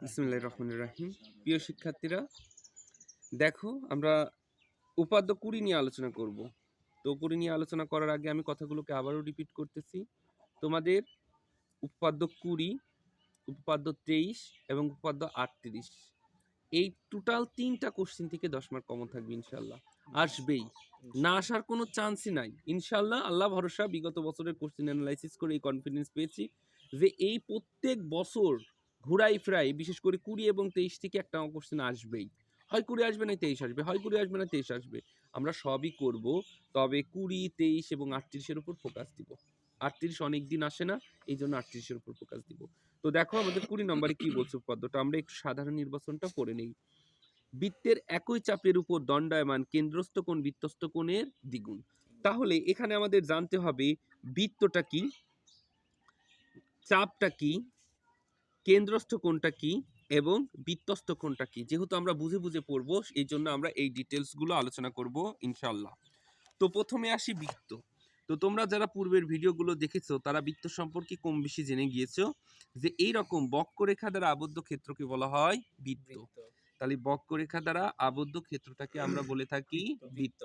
বিসমুল্লাহ রহমান রাহিম। প্রিয় শিক্ষার্থীরা, দেখো আমরা উপাদ্য কুড়ি নিয়ে আলোচনা করব। তো কুড়ি নিয়ে আলোচনা করার আগে আমি কথাগুলোকে আবারও রিপিট করতেছি। তোমাদের উপাদ্য কুড়ি, উপাদ্য তেইশ এবং উপাদ্য আটত্রিশ, এই টোটাল তিনটা কোশ্চেন থেকে দশ মার্ক কমন থাকবে ইনশাল্লাহ আসবেই। না আসার কোনো চান্সই নাই। ইনশাল্লাহ আল্লাহ ভরসা, বিগত বছরের কোশ্চেন অ্যানালাইসিস করে এই কনফিডেন্স পেয়েছি যে এই প্রত্যেক বছর ঘুরাই ফিরাই, বিশেষ করে কুড়ি এবং তেইশ থেকে একটা কোশ্চেন আসবেই। হয় কুড়ি আসবে না তেইশ আসবে, হয় কুড়ি আসবে না তেইশ আসবে। আমরা সবই করব, তবে কুড়ি, তেইশ এবং আটত্রিশের উপর ফোকাস দিব। আটত্রিশ অনেক দিন আসে না এই জন্য আটত্রিশের উপর ফোকাস দিব। তো দেখো আমাদের কুড়ি নম্বরে কি বলছে পদ্মটা আমরা একটু সাধারণ নির্বাচনটা করে নেই। বৃত্তের একই চাপের উপর দণ্ডায়মান কেন্দ্রস্থ কোণ বৃত্তস্থ কোণের দ্বিগুণ। তাহলে এখানে আমাদের জানতে হবে বৃত্তটা কি, চাপটা কি কেন্দ্রস্থ কোনটা কি এবং বৃত্তস্থ কোনটা কি? যেহেতু আমরা বুঝে বুঝে পড়ব এই জন্য আমরা এই ডিটেলসগুলো আলোচনা করব ইনশাল্লাহ তো প্রথমে আসি বৃত্ত। তো তোমরা যারা পূর্বের ভিডিওগুলো দেখেছ তারা বৃত্ত সম্পর্কে কম বেশি জেনে গিয়েছো যে এই রকম বক্ররেখা দ্বারা আবদ্ধ ক্ষেত্রকে বলা হয় বৃত্ত। তাহলে বক্ররেখা দ্বারা আবদ্ধ ক্ষেত্রটাকে আমরা বলে থাকি বৃত্ত।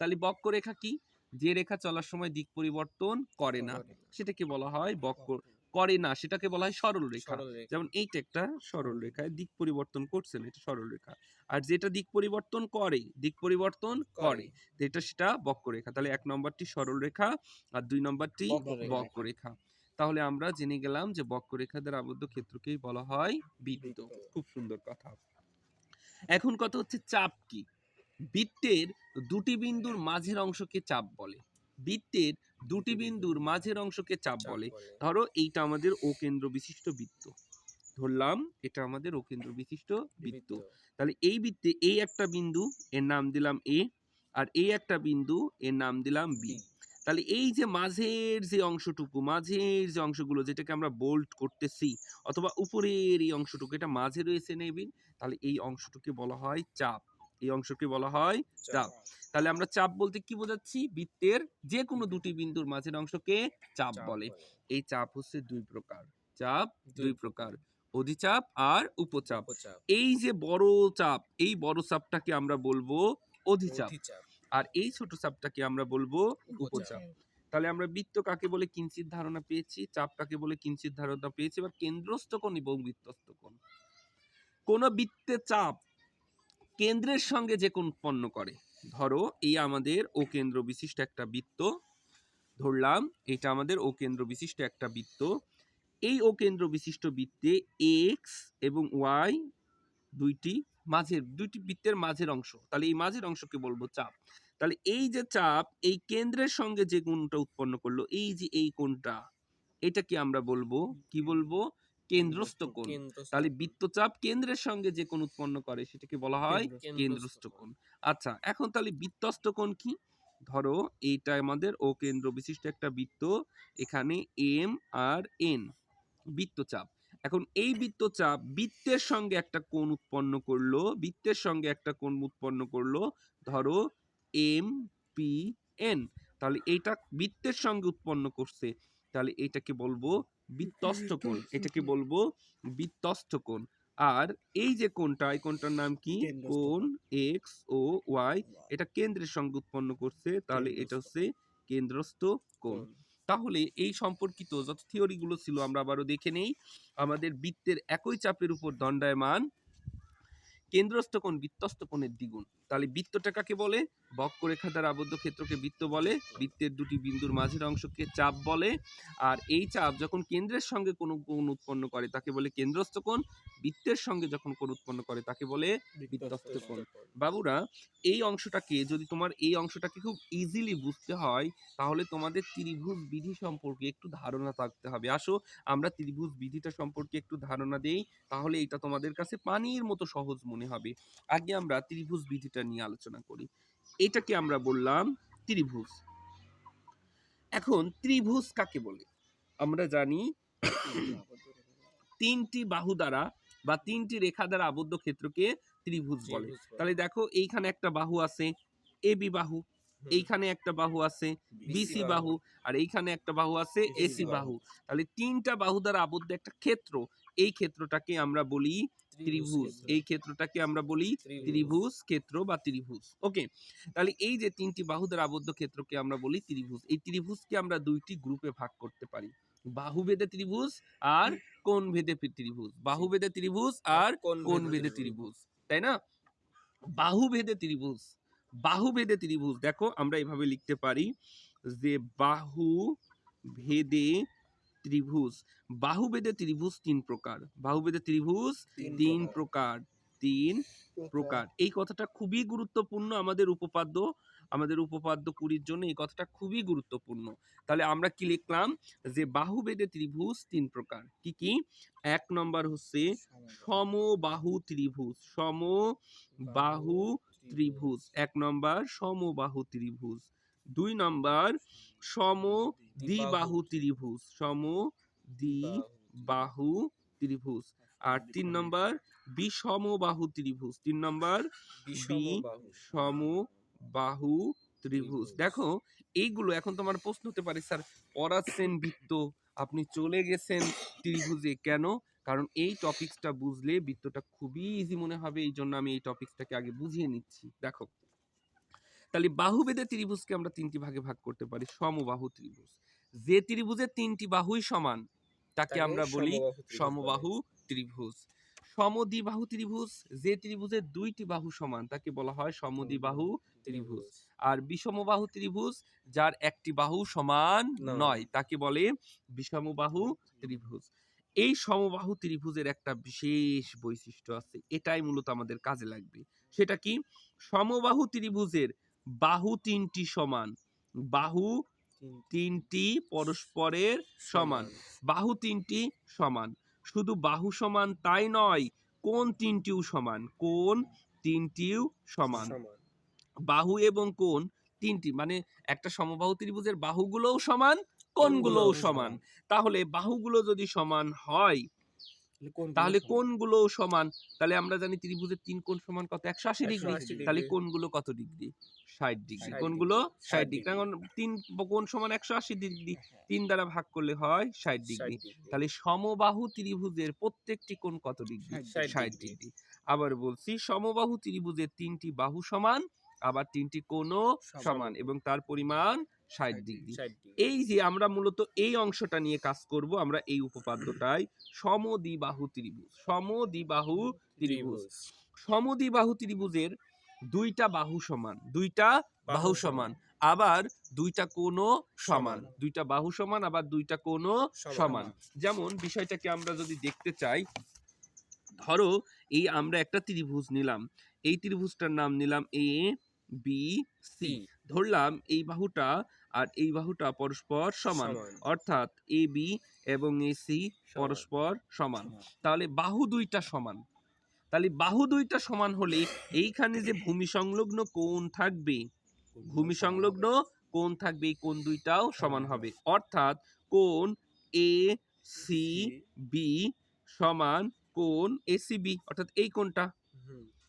তাহলে বক্ররেখা কি? যে রেখা চলার সময় দিক পরিবর্তন করে না। সেটাকে বলা হয় বক্র করে না সেটাকে বলা হয় সরল রেখা যেমন এইটা একটা সরল রেখা দিক পরিবর্তন করছে না এটা সরল রেখা আর যেটা দিক পরিবর্তন করে দিক পরিবর্তন করে। যেটা সেটা বক্ররেখা। তাহলে এক নম্বরটি সরল রেখা আর দুই নম্বরটি। বক্ররেখা। তাহলে আমরা জেনে গেলাম যে বক্ররেখা দ্বারা আবদ্ধ ক্ষেত্রকেই বলা হয় বৃত্ত। খুব সুন্দর কথা। এখন কথা হচ্ছে চাপ কি? বৃত্তের দুটি বিন্দুর মাঝের অংশকে চাপ বলে। বৃত্তের দুটি বিন্দুর মাঝের অংশকে চাপ বলে। ধরো এইটা আমাদের ও কেন্দ্র বিশিষ্ট বৃত্ত। ধরলাম এটা আমাদের ও কেন্দ্র বিশিষ্ট বৃত্ত। তাহলে এই বৃত্তে এই একটা বিন্দু এর নাম দিলাম এ আর এই একটা বিন্দু এর নাম দিলাম বি তাহলে এই যে মাঝের যে অংশটুকু মাঝের যে অংশগুলো যেটাকে আমরা বোল্ট করতেছি অথবা উপরের এই অংশটুকু এটা মাঝে রয়েছে নেবিন তাহলে এই অংশটুকে বলা হয় চাপ। এই অংশকে বলা হয় চাপ। তাহলে আমরা চাপ বলতে কি বোঝাচ্ছি? বৃত্তের যে কোনো দুটি বিন্দুর মাঝের অংশকে চাপ বলে। এই চাপ হচ্ছে দুই প্রকার। চাপ দুই প্রকার। অধিচাপ আর উপচাপ। এই যে বড় চাপ এই বড় চাপটাকে আমরা বলব অধিচাপ। আর এই ছোট চাপটাকে আমরা বলব উপচাপ। তাহলে আমরা বৃত্ত কাকে বলে? কিঞ্চিত ধারণা পেয়েছি। চাপ কাকে বলে? কিঞ্চিত ধারণা পেয়েছি। এবার কেন্দ্রস্থ কোণ এবং বৃত্তস্থ কোণ। কোন বৃত্তে চাপ কেন্দ্রের সঙ্গে যে কোন উৎপন্ন করে। ধরো, এই আমাদের ও কেন্দ্র বিশিষ্ট একটা বৃত্ত, ধরলাম, এটা আমাদের ও কেন্দ্র বিশিষ্ট একটা বৃত্ত। এই ও কেন্দ্র বিশিষ্ট বৃত্তে এক্স এবং ওয়াই দুইটি মাঝের, দুইটি বৃত্তের মাঝের অংশ। তাহলে এই মাঝের অংশকে বলব চাপ। তাহলে এই যে চাপ, এই কেন্দ্রের সঙ্গে যে কোণটা উৎপন্ন করল, এই যে এই কোণটা এটাকে আমরা বলব, কি বলব? কেন্দ্রস্থ কোণ। তাহলে বৃত্তচাপ কেন্দ্রের সঙ্গে যে কোণ উৎপন্ন করে সেটাকে বলা হয় কেন্দ্রস্থ কোণ। আচ্ছা এখন তাহলে বৃত্তস্থ কোণ কি? ধরো এইটা আমাদের ও কেন্দ্র বিশিষ্ট একটা বৃত্ত এখানে এম আর এন বৃত্তচাপ। এখন এই বৃত্তচাপ বৃত্তের সঙ্গে একটা কোণ উৎপন্ন করল বৃত্তের সঙ্গে একটা কোণ উৎপন্ন করল ধরো এম পি এন। তাহলে এইটা বৃত্তের সঙ্গে উৎপন্ন করছে। তাহলে এটাকে বলব বৃত্তস্থ কোণ এটাকে বলব বৃত্তস্থ কোণ। আর এই যে কোণটা এই কোণটার নাম কি? কোণ এক্স ও ওয়াই এটা কেন্দ্রের সঙ্গে উৎপন্ন করছে তাহলে এটা হচ্ছে কেন্দ্রস্থ কোণ। তাহলে এই সম্পর্কিত যত থিওরিগুলো ছিল আমরা আবারও দেখে নেই। আমাদের বৃত্তের একই চাপের উপর দণ্ডায়মান। কেন্দ্রস্থ কোণ বৃত্তস্থ কোণের দ্বিগুণ। তাহলে বৃত্তটা কাকে বলে? বক্ররেখা দ্বারা আবদ্ধ ক্ষেত্রকে বৃত্ত বলে, বৃত্তের দুটি বিন্দুর মাঝের অংশকে চাপ বলে, আর এই চাপ যখন কেন্দ্রের সঙ্গে কোনো কোণ উৎপন্ন করে, তাকে বলে কেন্দ্রস্থ কোণ। বৃত্তের সঙ্গে যখন কোণ উৎপন্ন করে, তাকে বলে বৃত্তস্থ কোণ। বাবুরা, এই অংশটাকে, যদি তোমার এই অংশটাকে খুব ইজিলি বুঝতে হয়, তাহলে তোমাদের ত্রিভুজ বিধি সম্পর্কে একটু ধারণা থাকতে হবে। আসো, আমরা ত্রিভুজ বিধিটা সম্পর্কে একটু ধারণা দেই, তাহলে এটা তোমাদের কাছে পানির মতো সহজ মনে হবে। আগে আমরা ত্রিভুজ বিধিটা নিয়ে আলোচনা করি। এটাকে আমরা বললাম ত্রিভুজ। এখন ত্রিভুজ কাকে বলে? আমরা জানি তিনটি বাহু দ্বারা বা তিনটি রেখা দ্বারা আবদ্ধ ক্ষেত্রকে ত্রিভুজ বলে। তাহলে দেখো এইখানে একটা বাহু আছে এ বি বাহু এইখানে একটা বাহু আছে বিসি বাহু। আর এইখানে একটা বাহু আছে এসি বাহু। তাহলে তিনটা বাহু দ্বারা আবদ্ধ একটা ক্ষেত্র এই ক্ষেত্রটাকে আমরা বলি ত্রিভুজ এই ক্ষেত্রটাকে আমরা বলি ত্রিভুজ। ক্ষেত্র বা ত্রিভুজ। ওকে তাহলে এই যে তিনটি বাহু দ্বারা আবদ্ধ ক্ষেত্রকে আমরা বলি ত্রিভুজ। এই ত্রিভুজকে আমরা দুইটি গ্রুপে ভাগ করতে পারি। বাহুভেদে ত্রিভুজ আর কোন ভেদে ত্রিভুজ। বাহুভেদে ত্রিভুজ আর কোণ ভেদে ত্রিভুজ। তাই না? বাহুভেদে ত্রিভুজ। বাহুভেদে ত্রিভুজ। দেখো আমরা এভাবে লিখতে পারি যে বাহু ভেদে ত্রিভুজ। বাহুভেদে ত্রিভুজ তিন প্রকার। বাহুভেদে ত্রিভুজ তিন প্রকার। তিন প্রকার। এই কথাটা খুবই গুরুত্বপূর্ণ আমাদের উপপাদ্য আমাদের উপপাদ্য কুড়ির জন্য এই কথাটা খুবই গুরুত্বপূর্ণ। তাহলে আমরা কি লিখলাম? যে বাহুভেদে ত্রিভুজ তিন প্রকার। কি কি? এক নম্বর হচ্ছে সমবাহু ত্রিভুজ। সমবাহু ত্রিভুজ। এক নম্বর সমবাহু ত্রিভুজ। দুই নম্বর সম দ্বিবাহু ত্রিভুজ সম দ্বিবাহু ত্রিভুজ। আর তিন নম্বর বিষমবাহু ত্রিভুজ। তিন নম্বর সমবাহু ত্রিভুজ। দেখো এইগুলো এখন তোমার প্রশ্ন হতে পারে স্যার পড়াচ্ছেন বৃত্ত আপনি চলে গেছেন ত্রিভুজে কেন? কারণ এই টপিকসটা বুঝলে বৃত্তটা খুবই ইজি মনে হবে এই জন্য আমি এই টপিকসটাকে আগে বুঝিয়ে নিচ্ছি। দেখো তাহলে বাহুভেদে ত্রিভুজকে আমরা তিনটি ভাগে ভাগ করতে পারি সমবাহু ত্রিভুজ। যে ত্রিভুজের তিনটি বাহুই সমান তাকে আমরা বলি সমবাহু ত্রিভুজ সমদ্বিবাহু ত্রিভুজ যে ত্রিভুজের দুইটি বাহু সমান তাকে বলা হয় সমদ্বিবাহু ত্রিভুজ। আর বিষমবাহু ত্রিভুজ যার একটি বাহু সমান নয়। নয় তাকে বলে বিষমবাহু ত্রিভুজ। এই সমবাহু ত্রিভুজের একটা বিশেষ বৈশিষ্ট্য আছে এটাই মূলত আমাদের কাজে লাগবে। সেটা কি? সমবাহু ত্রিভুজের বাহু তিনটি সমান। বাহু তিনটি। পরস্পরের সমান। বাহু তিনটি সমান। শুধু বাহু সমান তাই নয় কোন তিনটিও সমান? কোন তিনটিও সমান। বাহু এবং কোন তিনটি মানে একটা সমবাহু ত্রিভুজের বাহুগুলোও সমান কোণগুলোও সমান। তাহলে বাহুগুলো যদি সমান হয় তাহলে কোণগুলোও সমান? তাহলে আমরা জানি ত্রিভুজের তিন কোণ সমান কত? একশো আশি ডিগ্রি 180 ডিগ্রি। তাহলে কোণগুলো কত ডিগ্রি? ষাট ডিগ্রি। 60 কোণগুলো ষাট 60 ডিগ্রি। কারণ তিন কোণ সমান একশো আশি ডিগ্রি। তিন দ্বারা ভাগ করলে হয় ষাট ডিগ্রি। তাহলে সমবাহু ত্রিভুজের প্রত্যেকটি কোণ কত ডিগ্রি? 60 ষাট ডিগ্রি। আবার বলছি সমবাহু ত্রিভুজের তিনটি বাহু সমান আবার তিনটি কোণও। সমান এবং তার পরিমাণ ষাট ডিগ্রি এই যে আমরা মূলত এই অংশটা নিয়ে কাজ করব আমরা এই উপপাদ্যটাই সমদ্বিবাহু ত্রিভুজ সমদ্বিবাহু ত্রিভুজ। সমদ্বিবাহু ত্রিভুজের দুইটা বাহু সমান দুইটা বাহু সমান। আবার দুইটা কোণও সমান। দুইটা বাহু সমান আবার দুইটা কোণও সমান যেমন বিষয়টাকে আমরা যদি দেখতে চাই ধরো এই আমরা একটা ত্রিভুজ নিলাম এই ত্রিভুজটার নাম নিলাম এ বি সি ধরলাম এই বাহুটা আর এই বাহুটা পরস্পর সমান। অর্থাৎ এ বি এবং এ সি পরস্পর সমান। তাহলে বাহু দুইটা সমান। তাহলে বাহু দুইটা সমান হলে এইখানে যে ভূমি সংলগ্ন কোণ থাকবে ভূমি সংলগ্ন কোণ থাকবে এই কোণ দুইটাও সমান হবে। অর্থাৎ কোণ এ সি বি সমান কোণ এ সি বি অর্থাৎ এই কোণটা।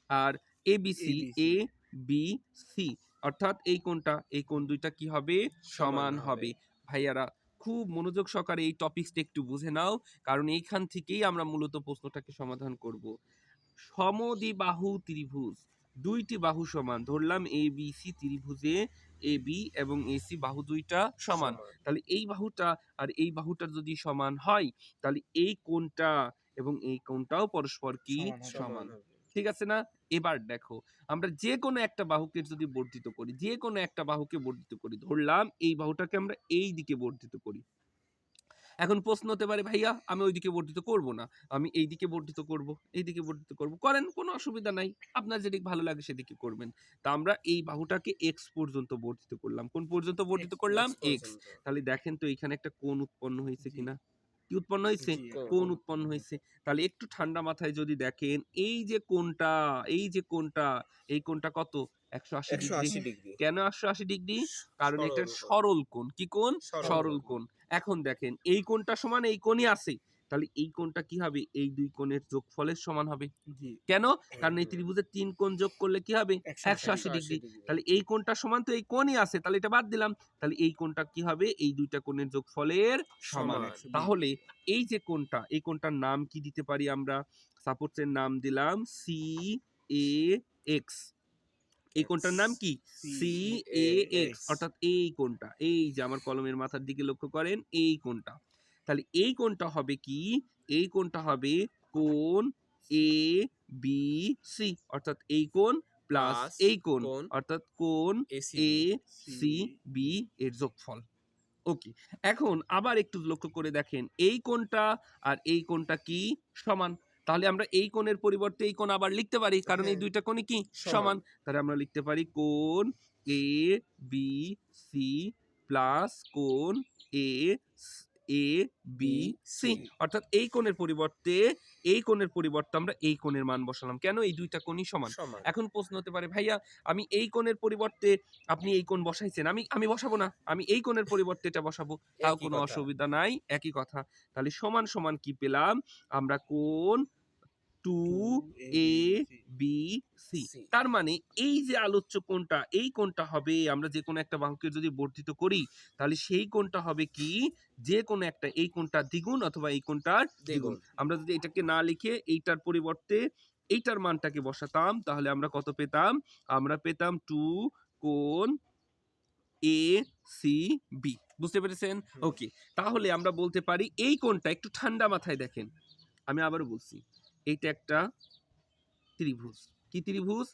আর A B C A B C অর্থাৎ এই কোণটা এই কোণ দুইটা কি হবে? সমান হবে। ভাইয়ারা খুব মনোযোগ সহকারে এই টপিকসটা একটু বুঝে নাও কারণ এইখান থেকেই আমরা মূলত প্রশ্নটাকে সমাধান করব। সমদ্বিবাহু ত্রিভুজ দুইটি বাহু সমান। ধরলাম এ বি সি ত্রিভুজে এ বি এবং এ সি বাহু দুইটা সমান। তাহলে এই বাহুটা আর এই বাহুটার যদি সমান হয় তাহলে এই কোণটা এবং এই কোণটাও পরস্পর কি সমান। ঠিক আছে না? এবার দেখো আমরা যে কোনো একটা বাহুকে যদি বর্ধিত করি যে কোনো একটা বাহুকে বর্ধিত করি ধরলাম এই বাহুটাকে আমরা এই দিকে বর্ধিত করি। এখন প্রশ্ন হতে পারে ভাইয়া আমি ওইদিকে বর্ধিত করব না। আমি এই দিকে বর্ধিত করব এই দিকে বর্ধিত করব। করেন কোনো অসুবিধা নাই। আপনার যেদিকে ভালো লাগে সেদিকে করবেন। তা আমরা এই বাহুটাকে এক্স পর্যন্ত বর্ধিত করলাম। কোন পর্যন্ত বর্ধিত করলাম? এক্স তাহলে দেখেন তো এখানে একটা কোণ উৎপন্ন হয়েছে কিনা। কি উৎপন্ন হয়েছে কোন উৎপন্ন হয়েছে তাহলে একটু ঠান্ডা মাথায় যদি দেখেন এই যে কোনটা এই যে কোনটা এই কোনটা কত? একশো আশি ডিগ্রি। কেন একশো আশি ডিগ্রি? কারণ এটা সরল কোন কি কোন সরল কোণ। কোণ। এখন দেখেন এই কোনটা সমান এই কোণই আছে। তাহলে এই কোণটা কি হবে? এই দুই কোণের যোগফলের সমান হবে। কেন? কারণ এই ত্রিভুজের তিন কোণ যোগ করলে কি হবে? একশো আশি ডিগ্রি। তাহলে এই কোণটা সমান তো এই কোণই আছে তাহলে এটা বাদ দিলাম। তাহলে এই কোণটা কি হবে? এই দুইটা কোণের যোগফলের সমান। তাহলে এই যে কোণটা এই কোণটার নাম কি দিতে পারি আমরা? সাপোর্টসের নাম দিলাম সি এ এক্স এই কোণটার নাম কি? সি এ এক্স অর্থাৎ এই কোণটা এই যে আমার কলমের মাথার দিকে লক্ষ্য করেন এই কোণটা। তাহলে এই কোণটা হবে কি? এই কোণটা হবে কোণ এ বি সি অর্থাৎ এই কোণ প্লাস এই কোণ। কোণ অর্থাৎ কোণ এসি এ সি বি এর যোগফল। ওকে এখন আবার একটু লক্ষ্য করে দেখেন এই কোণটা আর এই কোণটা কি সমান? তাহলে আমরা এই কোণের পরিবর্তে এই কোণ আবার লিখতে পারি কারণ এই হ্যাঁ। দুইটা কোণই কি? সমান। সমান। তাহলে আমরা লিখতে পারি কোণ এ বি সি প্লাস কোণ এ এ বি সি অর্থাৎ এই কোণের পরিবর্তে এই কোণের পরিবর্তে আমরা এই কোণের মান বসালাম। কেন এই দুইটা কোণই সমান? এখন প্রশ্ন হতে পারে ভাইয়া আমি এই কোণের পরিবর্তে আপনি এই কোণ বসাইছেন আমি আমি বসাবো না আমি এই কোণের পরিবর্তে এটা বসাবো। তাও কোনো। অসুবিধা নাই একই কথা। তাহলে সমান সমান কি পেলাম? আমরা কোণ টু এ বি সি। তার মানে এই যে আলোচ্য কোণটা এই কোণটা হবে আমরা যে কোনো একটা বাহুকে যদি বর্ধিত করি তাহলে সেই কোণটা হবে কি? যে কোনো একটা এই কোণটা দ্বিগুণ অথবা এই কোণটার দ্বিগুণ। আমরা যদি এটাকে না লিখে এইটার পরিবর্তে এইটার মানটাকে বসাতাম তাহলে আমরা কত পেতাম? আমরা পেতাম টু কোণ এ সি বি। বুঝতে পেরেছেন? ওকে তাহলে আমরা বলতে পারি এই কোণটা একটু ঠান্ডা মাথায় দেখেন। আমি আবারও বলছি। এইটা একটা ত্রিভুজ। কি ত্রিভুজ?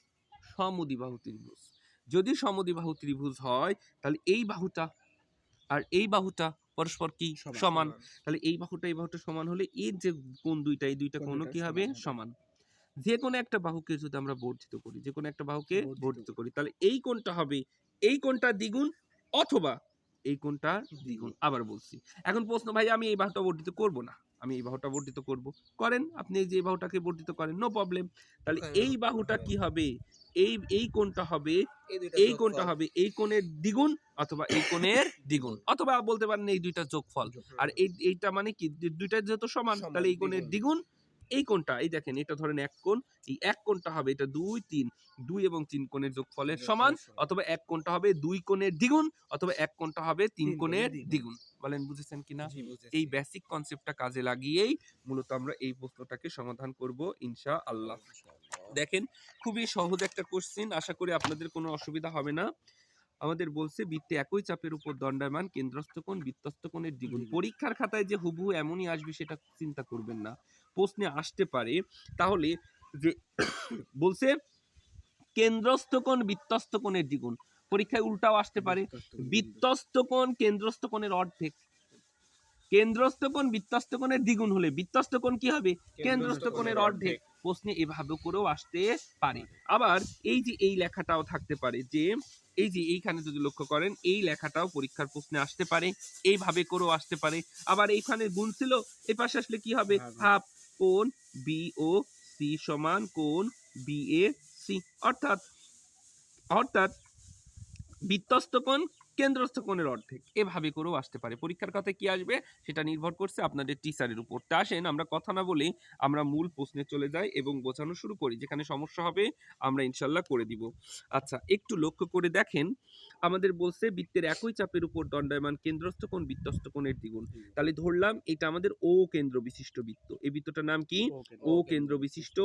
সমদ্বিবাহু ত্রিভুজ। যদি সমদ্বিবাহু ত্রিভুজ হয় তাহলে এই বাহুটা আর এই বাহুটা পরস্পর কি? সমান তাহলে এই বাহুটা এই বাহুটা সমান হলে এর যে কোণ দুইটা এই দুইটা দুইটা কি হবে? সমান। যে কোনো একটা বাহুকে যদি আমরা বর্ধিত করি যে কোনো একটা বাহুকে বর্ধিত বর্ধিত করি। তাহলে এই কোনটা হবে এই কোনটা দ্বিগুণ অথবা এই কোনটা দ্বিগুণ। আবার বলছি। এখন প্রশ্ন ভাই আমি এই বাহুটা বর্ধিত করব না? আমি এই বাহুটা বর্ধিত করব। করেন আপনি যে বাহুটাকে বর্ধিত করেন নো প্রবলেম তাহলে এই বাহুটা কি হবে? এই এই কোণটা হবে এই কোনটা কোণটা হবে এই কোণের দ্বিগুণ অথবা এই কোণের দ্বিগুণ। অথবা বলতে পারেন এই দুইটা যোগফল। আর এই এইটা মানে কি? দুইটা যেহেতু সমান, তাহলে এই কোণের দ্বিগুণ। এই কোণটা এই দেখেন এটা ধরেন এক কোণ এই এক কোণটা হবে এটা দুই তিন দুই এবং তিন কোণের যোগফলের সমান। অথবা এক কোণটা হবে দুই কোণের দ্বিগুণ অথবা এক কোণটা হবে তিন কোণের দ্বিগুণ। বলেন বুঝেছেন কিনা? এই বেসিক কনসেপ্টটা কাজে লাগিয়েই মূলত আমরা এই প্রশ্নটাকে সমাধান করব ইনশা আল্লাহ দেখেন খুবই সহজ একটা কোশ্চেন আশা করি আপনাদের কোনো অসুবিধা হবে না। আমাদের বলছে বৃত্তে একই চাপের উপর দণ্ডায়মান কেন্দ্রস্থ কোণ বৃত্তস্থ কোণের দ্বিগুণ। পরীক্ষার খাতায় যে হুবহু এমনই আসবে সেটা চিন্তা করবেন না। প্রশ্নে আসতে পারে তাহলে যে বলছে কেন্দ্রস্থ কোণ বৃত্তস্থ কোণের দ্বিগুণ। পরীক্ষায় উল্টাও আসতে পারে বৃত্তস্থ কোণ কেন্দ্রস্থ কোণের অর্ধেক। কেন্দ্রস্থ কোণ বৃত্তস্থ কোণের দ্বিগুণ হলে বৃত্তস্থ কোণ কি হবে? কেন্দ্রস্থ কোণের অর্ধেক। প্রশ্নে এভাবে করেও আসতে পারে। আবার এই যে এই লেখাটাও থাকতে পারে যে এই যে এইখানে যদি লক্ষ্য করেন এই লেখাটাও পরীক্ষার প্রশ্নে আসতে পারে। এইভাবে করেও আসতে পারে। আবার এইখানে গুণ ছিল এই পাশে আসলে কি হবে? ভাগ হাফ কোণ বি ও সি সমান কোণ বি এ সি। অর্থাৎ অর্থাৎ বৃত্তস্থ কোণ কেন্দ্রস্থ কোণের অর্ধেক। এভাবে করেও আসতে পারে। পরীক্ষার কথা কি আসবে সেটা নির্ভর করছে আপনাদের টিচারের উপর। তা আসেন আমরা কথা না বলে আমরা মূল প্রশ্নে চলে যাই এবং বোঝানো শুরু করি। যেখানে সমস্যা হবে আমরা ইনশাল্লাহ করে দিব। আচ্ছা একটু লক্ষ্য করে দেখেন আমাদের বলছে বৃত্তের একই চাপের উপর দণ্ডায়মান কেন্দ্রস্থ কোণ বৃত্তস্থ কোণের দ্বিগুণ। তাহলে ধরলাম এটা আমাদের ও কেন্দ্র বিশিষ্ট বৃত্ত। এই বৃত্তটার নাম কি? ও কেন্দ্র বিশিষ্ট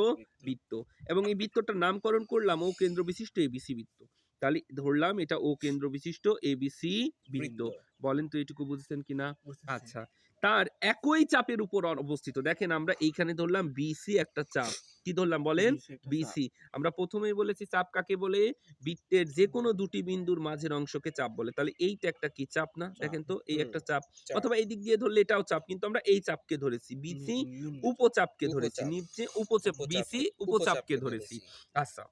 বৃত্ত। এবং এই বৃত্তটার নামকরণ করলাম ও কেন্দ্র বিশিষ্ট এবিসি বৃত্ত। তাহলে ধরলাম এটা ও কেন্দ্র বিশিষ্ট এবিসি বৃত্ত। বলেন তো এটুকু বুঝছেন কিনা আচ্ছা তার একই চাপের উপর অবস্থিত। দেখেন আমরা এইখানে ধরলাম বিসি একটা চাপ। কি ধরলাম বলেন? বিসি আমরা প্রথমেই বলেছি চাপ কাকে বলে? বৃত্তের যে কোনো দুটি বিন্দুর মাঝের অংশকে চাপ বলে। তাহলে এইটা একটা কি চাপ না? দেখেন তো এই একটা চাপ। অথবা এই দিক দিয়ে ধরলে এটাও চাপ কিন্তু আমরা এই চাপকে ধরেছি। বিসি উপচাপকে ধরেছি। নিচে উপচাপ উপচাপ- বিসি উপচাপকে ধরেছি। আচ্ছা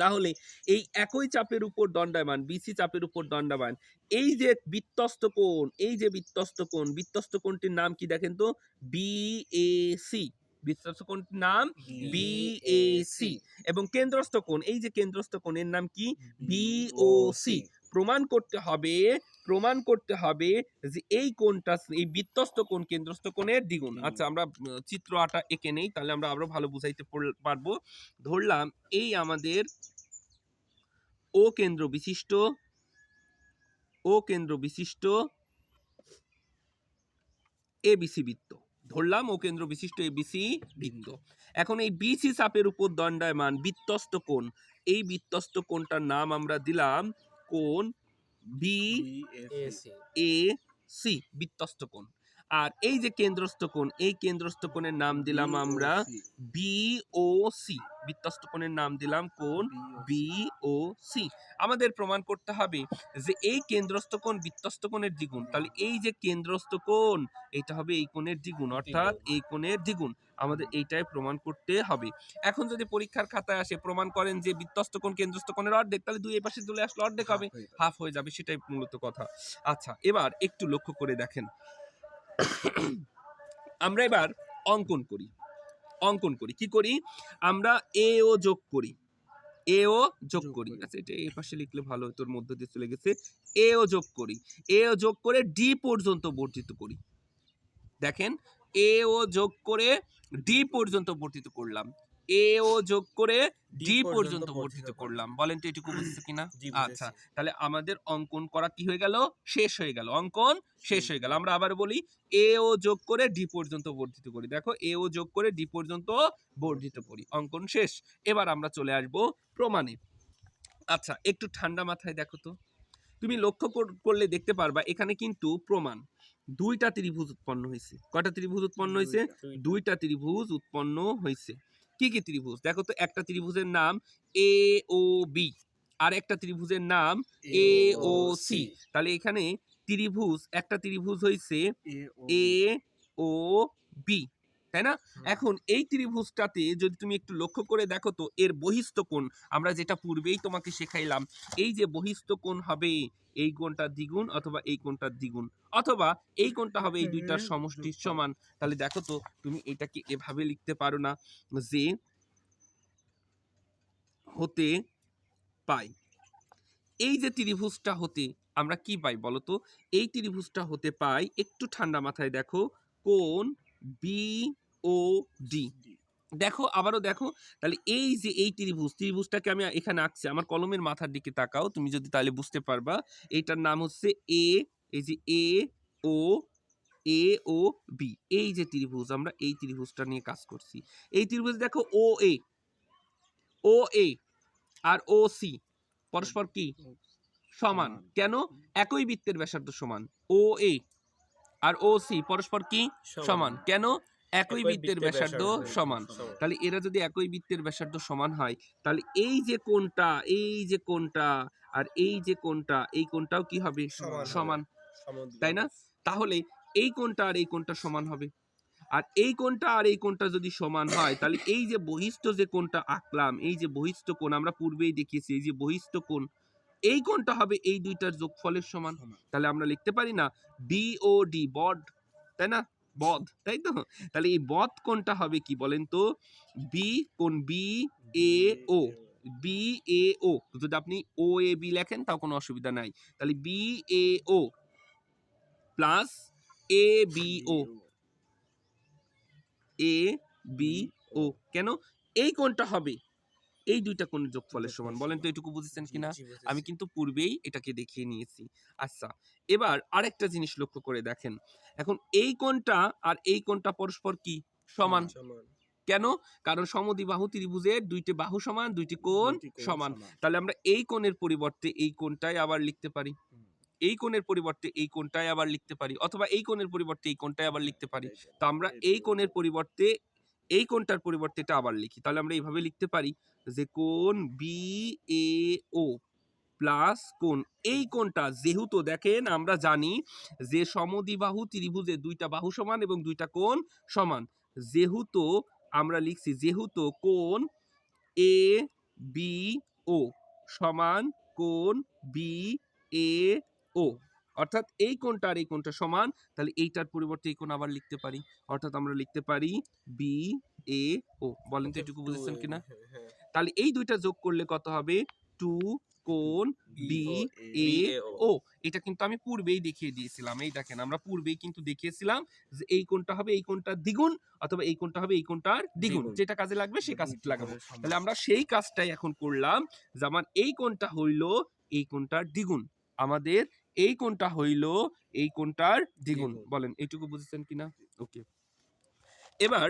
তাহলে এই একই চাপের উপর দণ্ডায়মান বিসি চাপের উপর দণ্ডায়মান এই যে বৃত্তস্থ কোণ এই যে বৃত্তস্থ কোণ বৃত্তস্থ কোণটির নাম কি দেখেন তো? বি এ সি বৃত্তস্থ কোণটির নাম বিএসি এবং কেন্দ্রস্থ কোণ এই যে কেন্দ্রস্থ কোণের নাম কি? বিওসি প্রমাণ করতে হবে প্রমাণ করতে হবে যে এই কোণটা এই বৃত্তস্থ কোণ কেন্দ্রস্থ কোণের দ্বিগুণ। আচ্ছা আমরা চিত্র আটা এঁকে নেই তাহলে আমরা আরও ভালো বুঝাইতে পারব। ধরলাম এই আমাদের ও কেন্দ্র বিশিষ্ট ও কেন্দ্র বিশিষ্ট এবিসি বৃত্ত। ধরলাম ও কেন্দ্র বিশিষ্ট এবিসি বৃত্ত। এখন এই বিসি চাপের উপর দণ্ডায়মান বৃত্তস্থ কোণ এই বৃত্তস্থ কোণটার নাম আমরা দিলাম কোণ বি এ সি। বৃত্তস্থ কোণ। আর এই যে কেন্দ্রস্থ কোণ এই কেন্দ্রস্থ কোণের নাম দিলাম আমরা বি ও সি বৃত্তস্থ কোণের নাম দিলাম কোণ বি ও সি আমাদের প্রমাণ করতে হবে যে এই কেন্দ্রস্থ কোণ বৃত্তস্থ কোণের দ্বিগুণ। তাহলে এই যে কেন্দ্রস্থ কোণ এটা হবে এই কোণের দ্বিগুণ অর্থাৎ এই কোণের দ্বিগুণ। আমাদের এইটাই প্রমাণ করতে হবে। এখন যদি পরীক্ষার খাতায় আসে প্রমাণ করেন যে বৃত্তস্থ কোণ কেন্দ্রস্থ কোণের অর্ধেক তাহলে দুই পাশে চলে আসলে অর্ধেক হবে। হাফ হয়ে যাবে সেটাই মূলত কথা। আচ্ছা এবার একটু লক্ষ্য করে দেখেন। আমরা এবার অঙ্কন করি অঙ্কন করি। কি করি? আমরা এ ও যোগ করি। এ ও যোগ করি। আচ্ছা এটা এই পাশে লিখলে ভালো তোর মধ্য দিয়ে চলে গেছে। এ ও যোগ করি। এ ও যোগ করে ডি পর্যন্ত বর্ধিত করি। দেখেন এ ও যোগ করে ডি পর্যন্ত বর্ধিত করলাম। এ ও যোগ করে ডি পর্যন্ত বর্ধিত করলাম। বলেন তো এটুকু বুঝছে কিনা? আচ্ছা তাহলে আমাদের অঙ্কন করা কি হয়ে গেল? শেষ হয়ে গেল। অঙ্কন শেষ হয়ে গেল। আমরা আবার বলি এ ও যোগ করে ডি পর্যন্ত বর্ধিত করি। দেখো এ ও যোগ করে ডি পর্যন্ত বর্ধিত করি। অঙ্কন শেষ। এবার আমরা চলে আসব প্রমাণে। আচ্ছা একটু ঠান্ডা মাথায় দেখো তো। তুমি লক্ষ্য কর- করলে দেখতে পারবা এখানে কিন্তু প্রমাণ। দুইটা ত্রিভুজ উৎপন্ন হয়েছে কয়টা ত্রিভুজ উৎপন্ন হয়েছে দুইটা ত্রিভুজ উৎপন্ন হয়েছে কি কি ত্রিভুজ? দেখো তো একটা ত্রিভুজের নাম এ ও বি আর একটা ত্রিভুজের নাম এ ও সি তাহলে এখানে ত্রিভুজ একটা ত্রিভুজ হয়েছে এ ও বি তাই না? এখন এই ত্রিভুজটাতে যদি তুমি একটু লক্ষ্য করে দেখো তো এর বহিস্থ কোণ আমরা যেটা পূর্বেই তোমাকে শেখাইলাম এই যে বহিস্থ কোণ হবে এই কোণটা দ্বিগুণ অথবা এই কোণটা দ্বিগুণ অথবা এই কোণটা হবে এই দুইটার সমষ্টির সমান। তাহলে দেখো তো তুমি এটাকে এভাবে লিখতে পারো না যে হতে পাই। এই যে ত্রিভুজটা হতে আমরা কি পাই বলো তো? এই ত্রিভুজটা হতে পাই একটু ঠান্ডা মাথায় দেখো কোন বি ও ডি দেখো আবারও দেখো তাহলে এই যে এই ত্রিভুজ ত্রিভুজটাকে আমি এখানে আঁকছি আমার কলমের মাথার দিকে তাকাও তুমি যদি তাহলে বুঝতে পারবা এইটার নাম হচ্ছে এ এই যে এ ও এ ও বি এই যে ত্রিভুজ আমরা এই ত্রিভুজটা নিয়ে কাজ করছি। এই ত্রিভুজ দেখো ও এ ও এ আর ও সি পরস্পর কি? সমান। কেন? একই বৃত্তের ব্যাসার্ধ সমান। ও এ আর ও সি পরস্পর কি? সমান। কেন? একই বৃত্তের ব্যাসার্ধ সমান। তাহলে এরা যদি একই বৃত্তের ব্যাসার্ধ সমান হয় তাহলে এই যে কোণটা এই যে কোণটা আর এই যে কোণটা এই কোণটাও কি হবে? সমান তাই না? তাহলে এই কোণটা আর এই কোণটা সমান হবে। আর এই কোণটা আর এই কোণটা যদি সমান হয় তাহলে এই যে বহিষ্ঠ যে কোণটা আঁকলাম এই যে বহিষ্ঠ কোণ আমরা পূর্বেই দেখিয়েছি এই যে বহিষ্ঠ কোণ এই কোণটা হবে এই দুইটার যোগফলের সমান। তাহলে আমরা লিখতে পারি না বি ও ডি বড তাই না? বদ তাই তো? তাহলে এই বদ কোনটা হবে কি বলেন তো? বি কোন B A O B A ও যদি আপনি ও এ বি লেখেন তাও কোনো অসুবিধা নাই। তাহলে B A O plus A B O A B O কেন? এই কোনটা হবে? এই দুইটা কোণ যোগফলের সমান। বলেন তো এটুকু বুঝেছেন কিনা? আমি কিন্তু পূর্বেই এটাকে দেখিয়ে নিয়েছি। আচ্ছা এবার আরেকটা জিনিস লক্ষ্য করে দেখেন। এখন এই কোণটা আর এই কোণটা পরস্পর কি? সমান। কেন? কারণ সমদ্বিবাহু ত্রিভুজের দুইটি বাহু সমান দুইটি কোণ সমান। তাহলে আমরা এই কোণের পরিবর্তে এই কোণটাই আবার লিখতে পারি। এই কোণের পরিবর্তে এই কোণটাই আবার লিখতে পারি। অথবা এই কোণের পরিবর্তে এই কোণটাই আবার লিখতে পারি। তো আমরা এই কোণের পরিবর্তে এই কোণটার পরিবর্তে এটা আবার লিখি? তাহলে আমরা এইভাবে লিখতে পারি যে কোণ বি এ ও প্লাস কোণ এই কোণটা যেহেতু দেখেন আমরা জানি যে সমদিবাহু ত্রিভুজে দুইটা বাহু সমান এবং দুইটা কোণ সমান। যেহেতু আমরা লিখছি, যেহেতু কোণ এ বি ও সমান কোণ বি এ ও অর্থাৎ এই কোণটা আর এই কোণটা সমান তাহলে এইটার পরিবর্তে এই কোণ আবার লিখতে পারি। অর্থাৎ আমরা লিখতে পারি বি এ ও বলেন তো এটুকু বুঝেছেন কিনা? তাহলে এই দুইটা যোগ করলে কত হবে? টু কোণ বি এ ও এটা কিন্তু আমি পূর্বেই দেখিয়ে দিয়েছিলাম। এই দেখেন আমরা পূর্বেই কিন্তু দেখিয়েছিলাম যে এই কোণটা হবে এই কোণটার দ্বিগুণ অথবা এই কোণটা হবে এই কোণটার দ্বিগুণ। যেটা কাজে লাগবে সেই কাজটা লাগাবো। তাহলে আমরা সেই কাজটাই এখন করলাম যে আমার এই কোণটা হইল এই কোণটার দ্বিগুণ। আমাদের এই কোণটা হইল এই কোণটার দ্বিগুণ। দ্বিগুণ। বলেন এইটুকু বুঝেছেন কিনা ওকে। এবার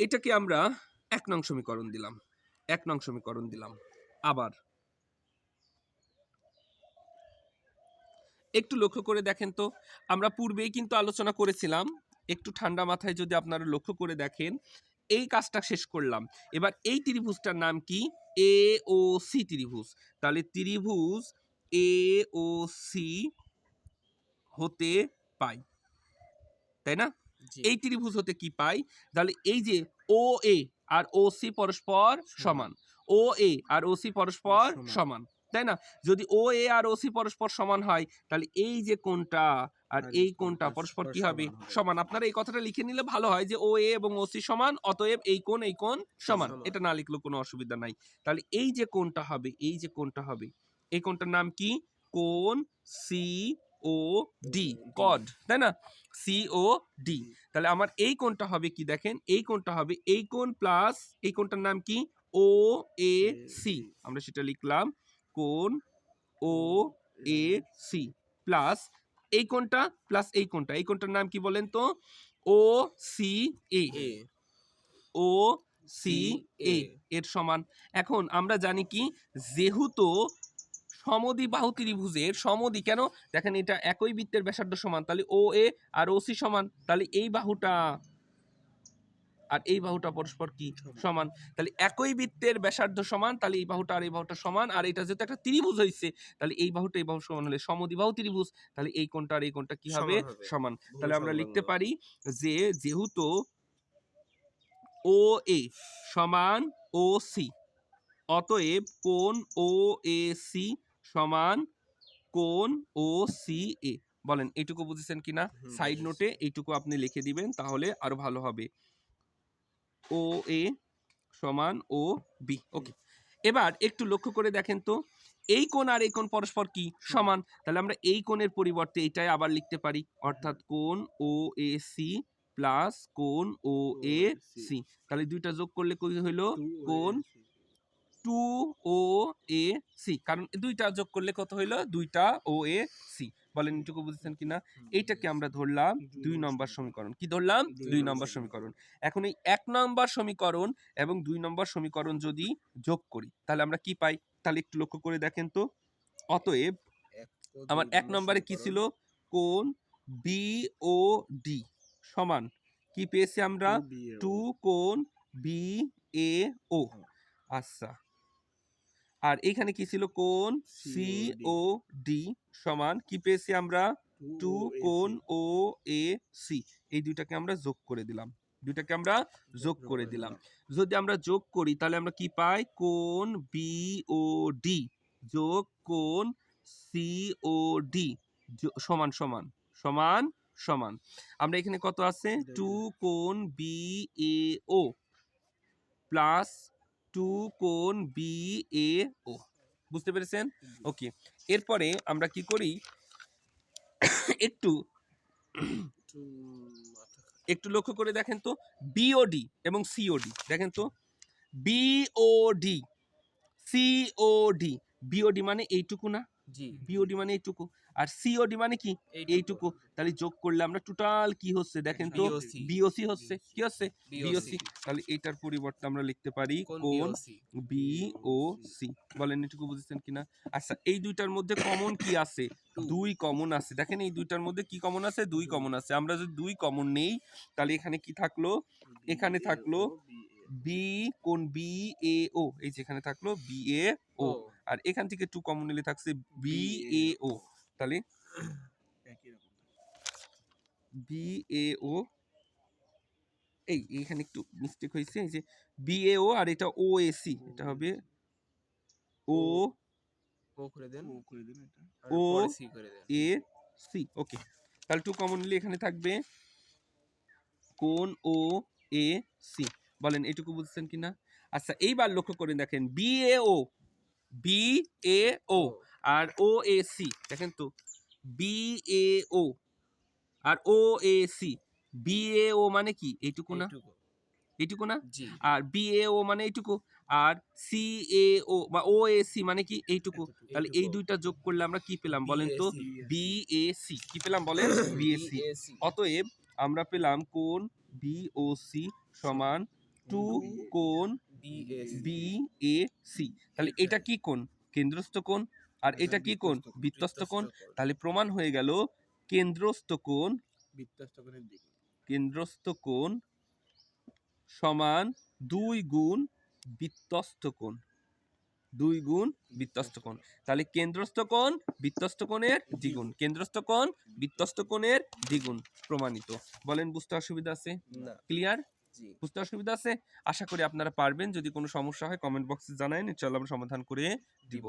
এটাকে আমরা এক নং সমীকরণ দিলাম। এক নং সমীকরণ দিলাম। আবার একটু লক্ষ্য করে দেখেন তো আমরা পূর্বেই কিন্তু আলোচনা করেছিলাম একটু ঠান্ডা মাথায় যদি আপনারা লক্ষ্য করে দেখেন এই কাজটা শেষ করলাম। এবার এই ত্রিভুজটার নাম কি? এ ও সি ত্রিভুজ। তাহলে ত্রিভুজ এ ও সি হতে পাই তাই না? এই ত্রিভুজ হতে কি পাই? তাহলে এই যে ও এ আর ও সি পরস্পর সমান। ও এ আর ও সি পরস্পর সমান। তাই না? যদি ও এ আর ও সি পরস্পর সমান হয় তাহলে এই যে কোনটা আর এই কোনটা পরস্পর কি হবে? সমান। আপনারা এই কথাটা লিখে নিলে ভালো হয় যে ও এ এবং ও সি সমান অতএব এই কোণ এই কোণ সমান। এটা না লিখলেও কোনো অসুবিধা নাই। তাহলে এই যে কোণটা হবে এই যে কোণটা হবে এই কোনটার নাম কি? কোন? সি ও ডি কড তাই না? সি ও ডি তাহলে আমার এই কোনটা হবে কি দেখেন? এই কোনটা হবে? এই কোন প্লাস এই কোনটার নাম কি? ও এ সি আমরা সেটা লিখলাম, কোন? ও এ সি প্লাস এই কোনটা? প্লাস এই কোনটা? এই কোনটার নাম কি বলেন তো? ও সি এ ও সি এ এর সমান। এখন আমরা জানি কি, যেহেতু সমদ্বিবাহু ত্রিভুজের সমদি কেন? দেখেন এটা একই বৃত্তের ব্যাসার্ধ সমান তাহলে ও এ আর ও সি সমান তাহলে এই বাহুটা আর এই বাহুটা পরস্পর কি? সমান। তাহলে একই বৃত্তের ব্যাসার্ধ সমান তাহলে এই বাহুটা আর এই বাহুটা সমান আর এটা যেহেতু একটা ত্রিভুজ হয়েছে তাহলে এই বাহুটা এই বাহু সমান হলে সমদ্বিবাহু ত্রিভুজ তাহলে এই কোণটা আর এই কোণটা কি হবে? সমান। তাহলে আমরা লিখতে পারি যে যেহেতু ও এ সমান ও সি অতএব কোণ ও এ সি সমান কোণ ও সি এ। বলেন এইটুকু বুঝেছেন কিনা? সাইড নোটে এইটুকু আপনি লিখে দিবেন তাহলে আরও ভালো হবে। ও এ সমান ও বি। ওকে। এবার একটু লক্ষ্য করে দেখেন তো এই কোণ আর এই কোণ পরস্পর কি? সমান। তাহলে আমরা এই কোণের পরিবর্তে এটাই আবার লিখতে পারি অর্থাৎ কোণ ও এ সি প্লাস কোণ ও এ সি। তাহলে দুইটা যোগ করলে কি হইল? কোণ টু ও এ সি। কারণ দুইটা যোগ করলে কত হইল? দুইটা ও এ সি। বলেন এটুকু বুঝেছেন কিনা? এইটাকে আমরা ধরলাম দুই নম্বর সমীকরণ। কি ধরলাম? দুই নম্বর সমীকরণ। এখন এই এক নম্বর সমীকরণ এবং দুই নম্বর সমীকরণ যদি যোগ করি তাহলে আমরা কি পাই? তাহলে একটু লক্ষ্য করে দেখেন তো। অতএব আমার এক নম্বরে কি ছিল? কোন বি ও ডি সমান। কি পেয়েছি আমরা? টু কোন বি এ ও। আচ্ছা। আর এখানে কি ছিল? কোন সি ও ডি সমান কি পেয়েছি আমরা? টু কোন ও এ সি এই দুইটাকে আমরা যোগ করে দিলাম। দুইটাকে আমরা যোগ করে দিলাম। যদি আমরা যোগ করি তাহলে আমরা কি পাই? কোন বি ও ডি যোগ কোন সি ও ডি সমান সমান সমান সমান। আমরা এখানে কত আছে? টু কোন B A O plus two কোন বি এ ও বুঝতে পেরেছেন? ওকে এরপরে আমরা কি করি? একটু একটু লক্ষ্য করে দেখেন তো বিওডি এবং সিওডি দেখেন তো বিওডি সিওডি বিওডি মানে এইটুকু না? জি। বিওডি মানে এইটুকু। আর সিওডি মানে কি? এইটুকু। তাহলে যোগ করলে আমরা টোটাল কি হচ্ছে? দেখেন তো বিওসি হচ্ছে। কি হচ্ছে? বিওসি তাহলে এইটার পরিবর্তে আমরা লিখতে পারি কোন বি ও সি বলেন এটুকু বুঝেছেন কিনা? আচ্ছা এই দুইটার মধ্যে কমন কি আছে? দুই কমন আছে। দেখেন এই দুইটার মধ্যে কি কমন আছে? দুই কমন আছে। আমরা যদি দুই কমন নেই তাহলে এখানে কি থাকল? এখানে থাকল বি কোন বি এ ও এই যে এখানে থাকল বি এ ও আর এখান থেকে টু কমন নিলে থাকছে বি এ ও তাহলে বি এ ও। এই এখানে একটু মিস্টেক হয়েছে এই যে বি এ ও আর এটা ও এ সি এটা হবে ও ও করে দেন। ও সি করে দেন। এ সি ওকে। তাহলে টু কমনলি এখানে থাকবে কোন ও এ সি। বলেন এটুকু বুঝছেন কিনা? আচ্ছা এইবার লক্ষ্য করে দেখেন B A O B A O. R O A C দেখেন তো B A O R O A C B A O মানে কি এইটুকু না এইটুকু। না আর বি এ ও মানে এইটুকু আর সি এ ও বা ও এ সি মানে কি এইটুকু তাহলে এই দুইটা যোগ করলে আমরা কি পেলাম বলেন তো বি এ সি কি পেলাম বলেন বি এ সি অতএব আমরা পেলাম কোন বি ও সি সমান টু কোন বি এ সি তাহলে এটা কি কোন কেন্দ্রস্থ কোণ আর এটা কি কোণ? বৃত্তস্থ কোণ তাহলে প্রমাণ হয়ে গেল কেন্দ্রস্থ কোণ বৃত্তস্থ কোণের দিক। কেন্দ্রস্থ কোণ সমান দুই গুণ বৃত্তস্থ কোণ। দুই গুণ বৃত্তস্থ কোণ। তাহলে কেন্দ্রস্থ কোণ বৃত্তস্থ কোণের দ্বিগুণ। কেন্দ্রস্থ কোণ বৃত্তস্থ কোণের দ্বিগুণ প্রমাণিত। বলেন বুঝতে অসুবিধা আছে? না। ক্লিয়ার জি। বুঝতে অসুবিধা আছে? আশা করি আপনারা পারবেন। যদি কোনো সমস্যা হয় কমেন্ট বক্সে জানান ইনশাআল্লাহ আমরা সমাধান করে দিব।